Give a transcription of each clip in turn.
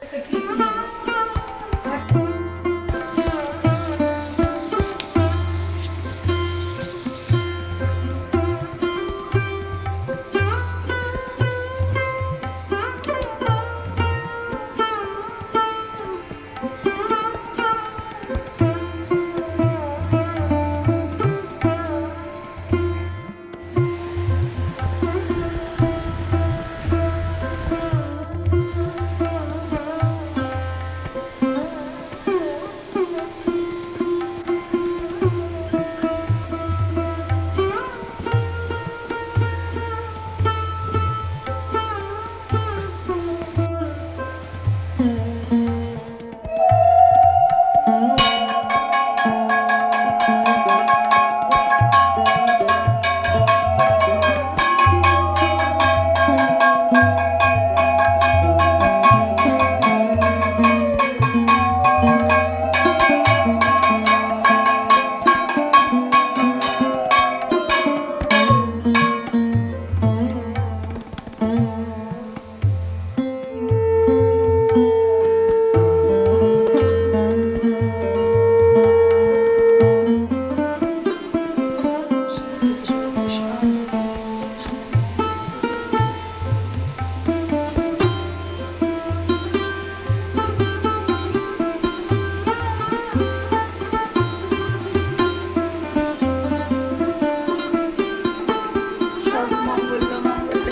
감사합니다.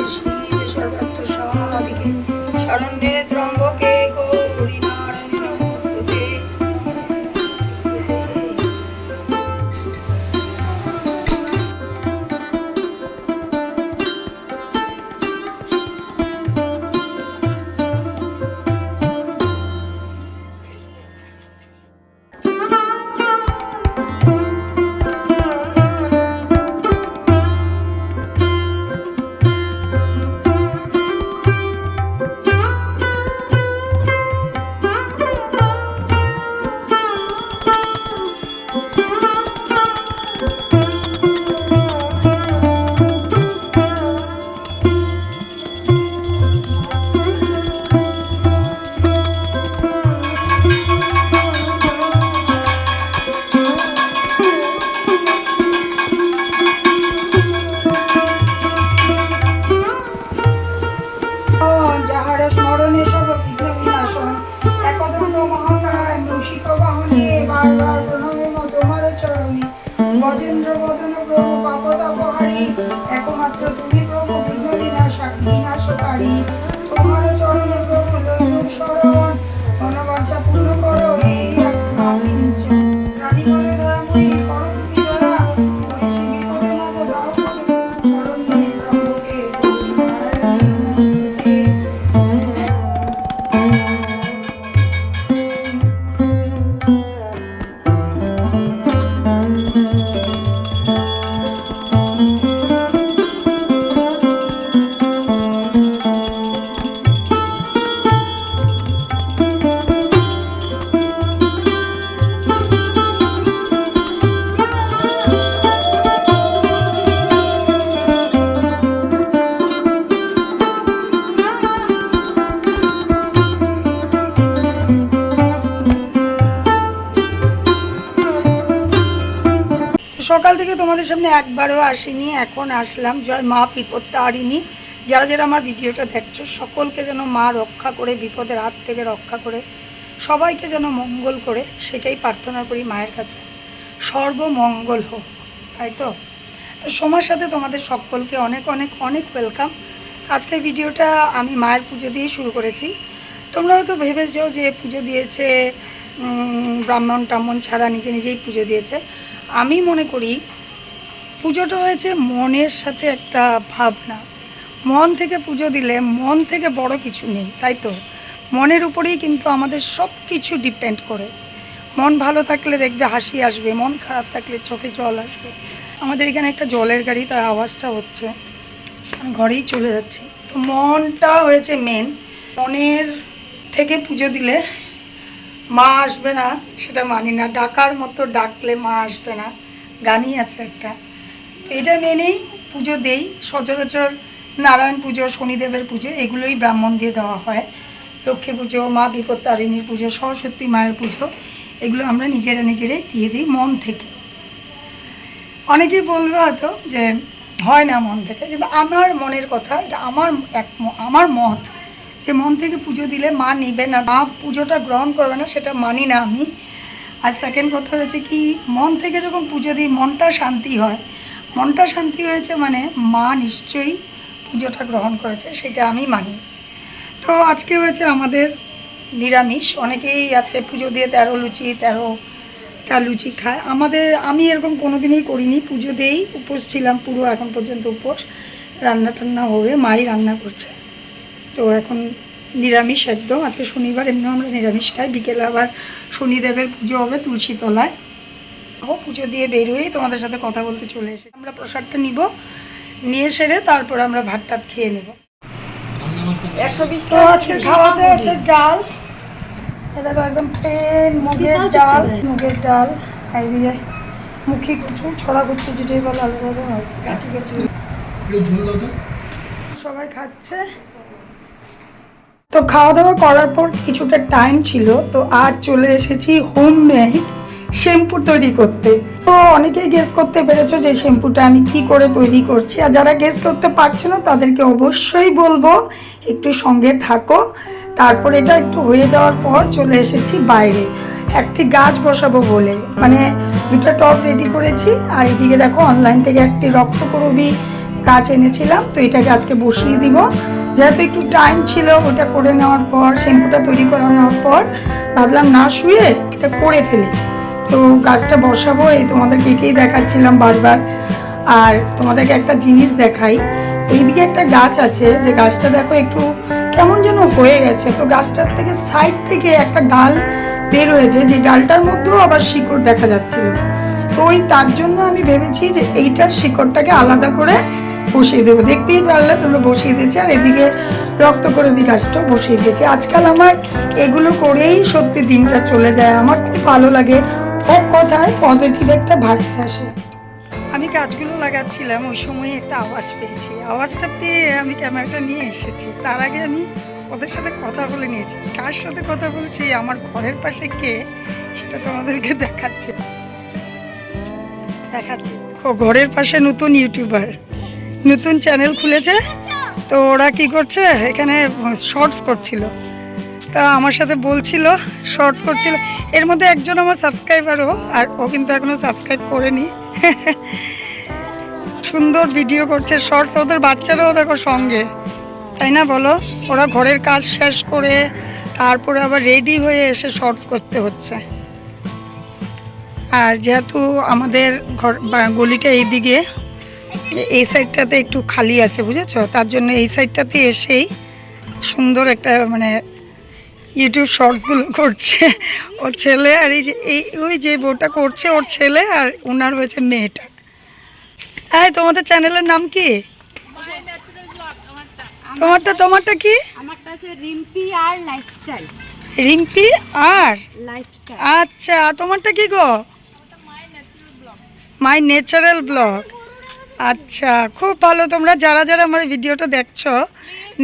hoje. সকাল থেকে তোমাদের সামনে একবারও আসিনি, এখন আসলাম। জয় মা বিপদ তারিণী। যারা যারা আমার ভিডিওটা দেখছ, সকলকে যেন মা রক্ষা করে, বিপদের হাত থেকে রক্ষা করে, সবাইকে যেন মঙ্গল করে, সেটাই প্রার্থনা করি মায়ের কাছে। সর্বমঙ্গল হোক, তাই তো? তো সময়ের সাথে তোমাদের সকলকে অনেক অনেক অনেক ওয়েলকাম আজকের ভিডিওটা আমি মায়ের পুজো দিয়ে শুরু করেছি। তোমরা হয়তো ভেবেছো যে পুজো দিয়েছে ব্রাহ্মণ টাম্মণ ছাড়া নিজে নিজেই পুজো দিয়েছে। আমি মনে করি পুজোটা হয়েছে মনের সাথে একটা ভাবনা। মন থেকে পুজো দিলে মন থেকে বড় কিছু নেই, তাই তো? মনের উপরেই কিন্তু আমাদের সব কিছু ডিপেন্ড করে। মন ভালো থাকলে দেখবে হাসি আসবে, মন খারাপ থাকলে চোখে জল আসবে। আমাদের এখানে একটা জলের গাড়ি, তার আওয়াজটা হচ্ছে। আমি ঘরেই চলে যাচ্ছি। তো মনটা হয়েছে মেন মনের থেকে পুজো দিলে মা আসবে না, সেটা মানি না। ডাকার মতো ডাকলে মা আসবে না। গানই আছে একটা। তো এটা মেনেই পুজো দেই। সচরাচর নারায়ণ পুজো, শনিদেবের পুজো, এগুলোই ব্রাহ্মণ দিয়ে দেওয়া হয়। লক্ষ্মী পুজো, মা বিপত্তারিণীর পুজো, সরস্বতী মায়ের পুজো, এগুলো আমরা নিজেরা নিজেরাই দিয়ে দিই মন থেকে। অনেকেই বলবে হয়তো যে হয় না মন থেকে, কিন্তু আমার মনের কথা, এটা আমার এক আমার মত যে মন থেকে পুজো দিলে মা নিবে না। মা পুজোটা গ্রহণ করবে না, সেটা মানি না আমি। আর সেকেন্ড কথা হয়েছে কি, মন থেকে যখন পুজো দিই, মনটা শান্তি হয়। মনটা শান্তি হয়েছে মানে মা নিশ্চয়ই পুজোটা গ্রহণ করেছে, সেটা আমি মানি। তো আজকে হয়েছে আমাদের নিরামিষ। অনেকেই আজকে পুজো দিয়ে তেরো লুচি, তেরোটা লুচি খায়। আমাদের, আমি এরকম কোনো দিনই করিনি। পুজো দিয়েই উপোস ছিলাম, পুরো এখন পর্যন্ত উপোস। রান্না টান্না হবে, মাই রান্না করছে। তো এখন নিরামিষ একদম। আজকে শনিবার এমনিও আমরা নিরামিষ খাই। বিকেলে আবার শনিদেবের পুজো হবে তুলসী তলায় ও পুজো দিয়ে বের তোমাদের সাথে কথা বলতে চলে এসে আমরা প্রসাদটা নিব নিয়ে সেরে তারপর আমরা ভাত টাত খেয়ে নেব। একশো বিশ তো আজকে খাওয়াতে আছে ডাল। এ দেখো একদম প্লেন মুগের ডাল মুগের ডাল। আর এদিকে মুখি কচু ছড়া কচু যেটাই বলে আলাদা কাঠি কচু সবাই খাচ্ছে। তো খাওয়া দাওয়া করার পর কিছুটা টাইম ছিল, তো আজ চলে এসেছি হোম মেড শ্যাম্পু তৈরি করতে। তো অনেকেই গেস করতে পেরেছ যে শ্যাম্পুটা আমি কি করে তৈরি করছি, আর যারা গেস করতে পারছে না, তাদেরকে অবশ্যই বলব, একটু সঙ্গে থাকো। তারপর এটা একটু হয়ে যাওয়ার পর চলে এসেছি বাইরে। একটি গাছ বসাবো বলে। মানে দুটো টপ রেডি করেছি, আর এদিকে দেখো অনলাইন থেকে একটি রক্তকরবী গাছ এনেছিলাম, তো এটাকে আজকে বসিয়ে দিব। যেহেতু একটু টাইম ছিল, ওটা করে নেওয়ার পর, শ্যাম্পুটা তৈরি করানোর পর, ভাবলাম না শুয়ে এটা করে ফেলি। তো গাছটা বসাবো, এই তোমাদেরকে এটাই দেখাচ্ছিলাম বারবার। আর তোমাদেরকে একটা জিনিস দেখাই, এইদিকে একটা গাছ আছে, যে গাছটা দেখো একটু কেমন যেন হয়ে গেছে। তো গাছটার থেকে সাইড থেকে একটা ডাল বের হয়েছে, যে ডালটার মধ্যেও আবার শিকড় দেখা যাচ্ছিল। তো ওই তার জন্য আমি ভেবেছি যে এইটার শিকড়টাকে আলাদা করে বসিয়ে দেবো। দেখতেই পারলে তোমরা বসিয়ে দিয়েছি। আর এদিকে রক্ত করে বিকাশটাও বসিয়ে দিয়েছি। আজকাল আমার এগুলো করেই সত্যি দিনটা চলে যায়। আমার খুব ভালো লাগে। এক কথায় পজিটিভ একটা ভাইবস আসে। আমি গাছগুলো লাগাচ্ছিলাম, ওই সময় একটা আওয়াজ পেয়েছি। আওয়াজটা পেয়ে আমি ক্যামেরাটা নিয়ে এসেছি। তার আগে আমি ওদের সাথে কথা বলে নিয়েছি। কার সাথে কথা বলছি, আমার ঘরের পাশে কে, সেটা তোমাদেরকে দেখাচ্ছি। দেখাচ্ছি। ঘরের পাশে নতুন ইউটিউবার নতুন চ্যানেল খুলেছে, তো ওরা কি করছে? এখানে শর্টস করছিল। তা আমার সাথে বলছিল শর্টস করছিল। এর মধ্যে একজন আমার সাবস্ক্রাইবারও আর ও কিন্তু এখনও সাবস্ক্রাইব করেনি। সুন্দর ভিডিও করছে শর্টস ওদের বাচ্চারাও দেখো সঙ্গে। তাই না বলো? ওরা ঘরের কাজ শেষ করে তারপরে আবার রেডি হয়ে এসে শর্টস করতে হচ্ছে। আর যেহেতু আমাদের ঘর গলিটা এইদিকে এই সাইডটাতে একটু খালি আছে বুঝেছ? তার জন্য এই সাইডটাতে এসেই সুন্দর একটা মানে ইউটিউব শর্টসগুলো করছে। ওর ছেলে আর এই যে এই ওই যে বউটা করছে ওর ছেলে আর ওনার হয়েছে মেয়েটা। হ্যাঁ তোমাদের চ্যানেলের নাম কি? তোমারটা তোমারটা কি? আমারটা আছে রিম্পি আর লাইফস্টাইল। রিম্পি আর? লাইফস্টাইল। আচ্ছা আর তোমারটা কি গো? মাই ন্যাচারাল ব্লগ আচ্ছা খুব ভালো। তোমরা যারা যারা আমার ভিডিওটা দেখছ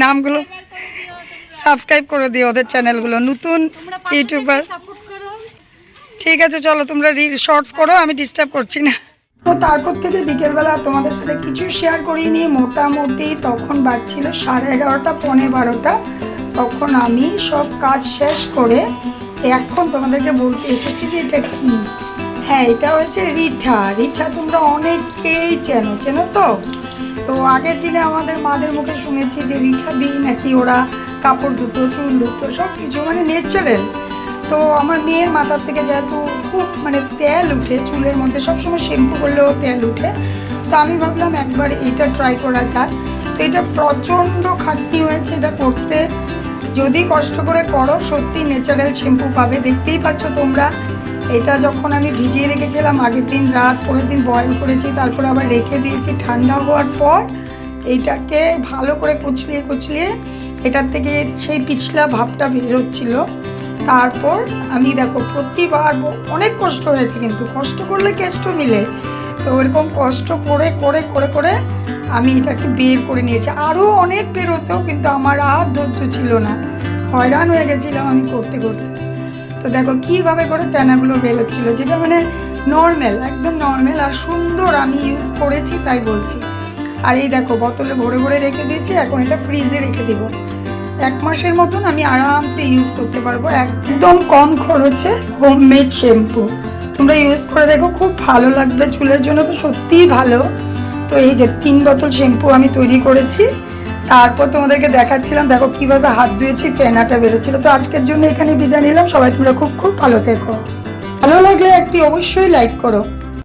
নামগুলো সাবস্ক্রাইব করে দিও ওদের চ্যানেলগুলো নতুন ইউটিউবার ঠিক আছে চলো তোমরা রিল শর্টস করো আমি ডিস্টার্ব করছি না। তো তারপর থেকে বিকেলবেলা তোমাদের সাথে কিছু শেয়ার করিনি। মোটামুটি তখন বাজছিল সাড়ে এগারোটা পনেরো বারোটা। তখন আমি সব কাজ শেষ করে এখন তোমাদেরকে বলতে এসেছি যে এটা কি। হ্যাঁ এটা হচ্ছে রিঠা। রিঠা তোমরা অনেকেই চেনো চেনো তো? তো আগের দিনে আমাদের মাদের মুখে শুনেছি যে রিঠা দিই নাকি ওরা কাপড় ধুতো চুল ধুতো সব কিছু মানে নেচারাল তো আমার মেয়ের মাথার থেকে যেহেতু খুব মানে তেল উঠে, চুলের মধ্যে সবসময় শ্যাম্পু করলেও তেল উঠে, তো আমি ভাবলাম একবার এটা ট্রাই করা যাক। তো এটা প্রচণ্ড খাটনি হয়েছে এটা করতে। যদি কষ্ট করে করো সত্যি ন্যাচারাল শ্যাম্পু পাবে। দেখতেই পাচ্ছ তোমরা এটা যখন আমি ভিজিয়ে রেখেছিলাম, আগের দিন রাত, পরের দিন বয়েল করেছি, তারপরে আবার রেখে দিয়েছি, ঠান্ডা হওয়ার পর এইটাকে ভালো করে কুচলিয়ে কুচলিয়ে এটার থেকে সেই পিছলা ভাবটা বেরোচ্ছিল। তারপর আমি দেখো, প্রতিবার অনেক কষ্ট হয়েছে কিন্তু, কষ্ট করলে কেষ্ট মিলে। তো ওরকম কষ্ট করে করে করে করে আমি এটাকে বের করে নিয়েছি। আরও অনেক বেরোতেও কিন্তু আমার আর ধৈর্য ছিল না। হয়রান হয়ে গেছিলাম আমি করতে করতে। তো দেখো কীভাবে করে ফেনাগুলো বেরোচ্ছিল যেটা মানে নর্মাল একদম নর্মাল আর সুন্দর আমি ইউজ করেছি তাই বলছি। আর এই দেখো বোতলে ভরে ভরে রেখে দিয়েছি, এখন এটা ফ্রিজে রেখে দিব। এক মাসের মতন আমি আরামসে ইউজ করতে পারব, একদম কম খরচে হোমমেড শ্যাম্পু তোমরা ইউজ করে দেখো, খুব ভালো লাগবে, চুলের জন্য তো সত্যিই ভালো। তো এই যে তিন বোতল শ্যাম্পু আমি তৈরি করেছি তারপর তোমাদেরকে দেখাচ্ছিলাম, দেখো কীভাবে হাত ধুয়েছি, ফেনাটা বেরোচ্ছিল। তো আজকের জন্য এখানে বিদায় নিলাম। সবাই তোমরা খুব খুব ভালো থেকো। ভালো লাগলে একটি অবশ্যই লাইক করো।